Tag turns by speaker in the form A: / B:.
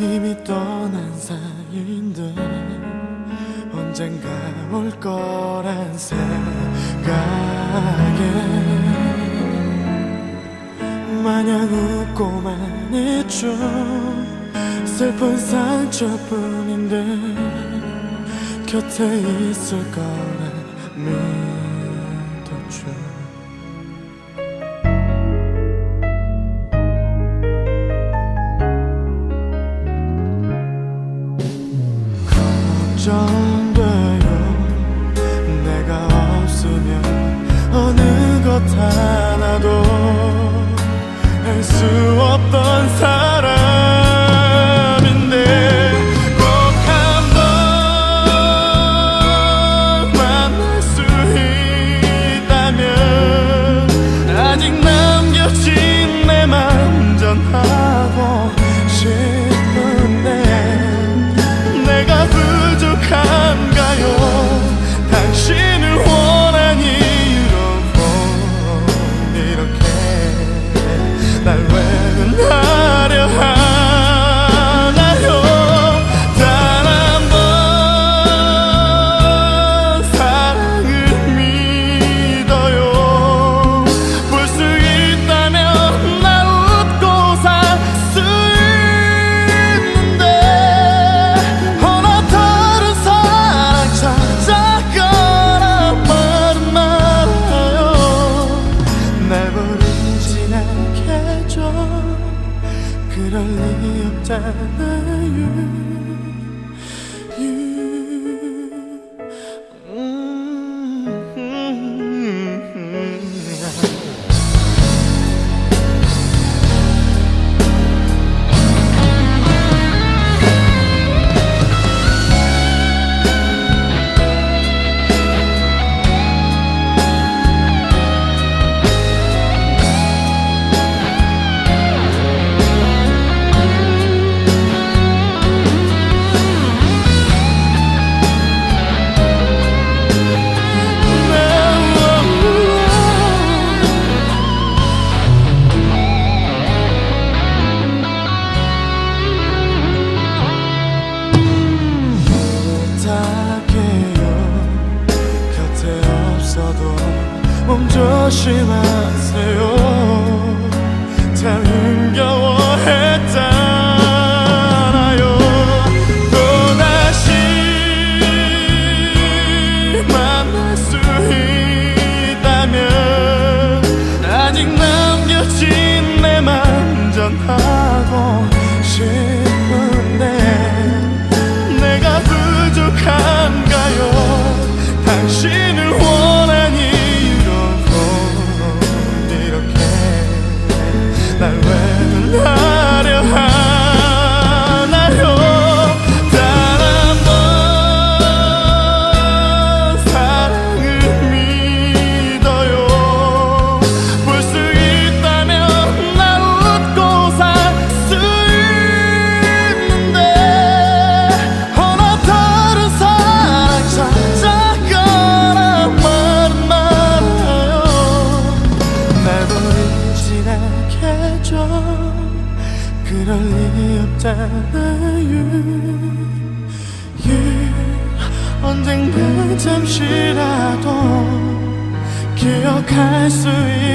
A: 이미 떠난 사이인데 언젠가 올 거란 생각에 마냥 웃고만 있죠. 슬픈 상처뿐인데 곁에 있을 거란 믿 걱정돼요. 내가 없으면 어느 것 하나도 할 수 없던 삶 그럴 리 없잖아요. 몸 조심하세요. 있잖아요 yeah. 언젠가 잠시라도 기억할 수 있.